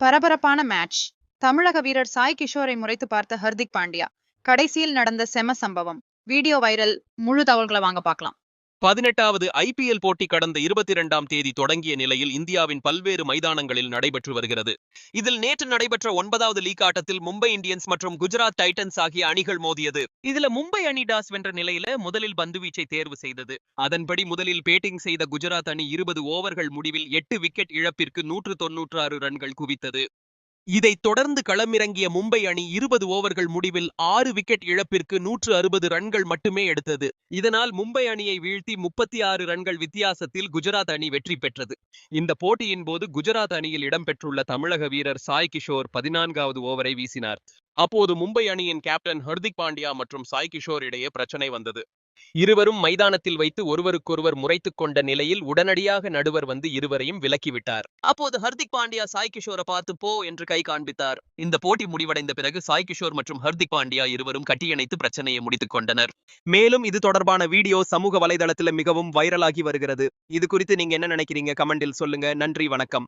பரபரப்பான மேட்ச் தமிழக வீரர் சாய் கிஷோரை முறைத்து பார்த்த ஹர்திக் பாண்டியா. கடைசியில் நடந்த செம சம்பவம். வீடியோ வைரல் முழு தகவல்களை வாங்க பார்க்கலாம். பதினெட்டாவது ஐபிஎல் போட்டி கடந்த இருபத்தி இரண்டாம் தேதி தொடங்கிய நிலையில் இந்தியாவின் பல்வேறு மைதானங்களில் நடைபெற்று வருகிறது. இதில் நேற்று நடைபெற்ற ஒன்பதாவது லீக் ஆட்டத்தில் மும்பை இந்தியன்ஸ் மற்றும் குஜராத் டைட்டன்ஸ் ஆகிய அணிகள் மோதியது. இதுல மும்பை அணி டாஸ் வென்ற நிலையில முதலில் பந்துவீச்சை தேர்வு செய்தது. அதன்படி முதலில் பேட்டிங் செய்த குஜராத் அணி இருபது ஓவர்கள் முடிவில் எட்டு விக்கெட் இழப்பிற்கு நூற்று தொன்னூற்று ஆறு ரன்கள் குவித்தது. இதைத் தொடர்ந்து களமிறங்கிய மும்பை அணி இருபது ஓவர்கள் முடிவில் ஆறு விக்கெட் இழப்பிற்கு நூற்று அறுபது ரன்கள் மட்டுமே எடுத்தது. இதனால் மும்பை அணியை வீழ்த்தி முப்பத்தி ஆறு ரன்கள் வித்தியாசத்தில் குஜராத் அணி வெற்றி பெற்றது. இந்த போட்டியின் போது குஜராத் அணியில் இடம்பெற்றுள்ள தமிழக வீரர் சாய் கிஷோர் பதினான்காவது ஓவரை வீசினார். அப்போது மும்பை அணியின் கேப்டன் ஹர்திக் பாண்டியா மற்றும் சாய் கிஷோர் இடையே பிரச்சனை வந்தது. இருவரும் மைதானத்தில் வைத்து ஒருவருக்கொருவர் முறைத்துக் கொண்ட நிலையில் உடனடியாக நடுவர் வந்து இருவரையும் விலக்கிவிட்டார். அப்போது ஹர்திக் பாண்டியா சாய் கிஷோரை பார்த்து போ என்று கை காண்பித்தார். இந்த போட்டி முடிவடைந்த பிறகு சாய் கிஷோர் மற்றும் ஹர்திக் பாண்டியா இருவரும் கட்டியணைத்து பிரச்சனையை முடித்துக் கொண்டனர். மேலும் இது தொடர்பான வீடியோ சமூக வலைதளத்தில் மிகவும் வைரலாகி வருகிறது. இது குறித்து நீங்க என்ன நினைக்கிறீங்க? கமெண்டில் சொல்லுங்க. நன்றி வணக்கம்.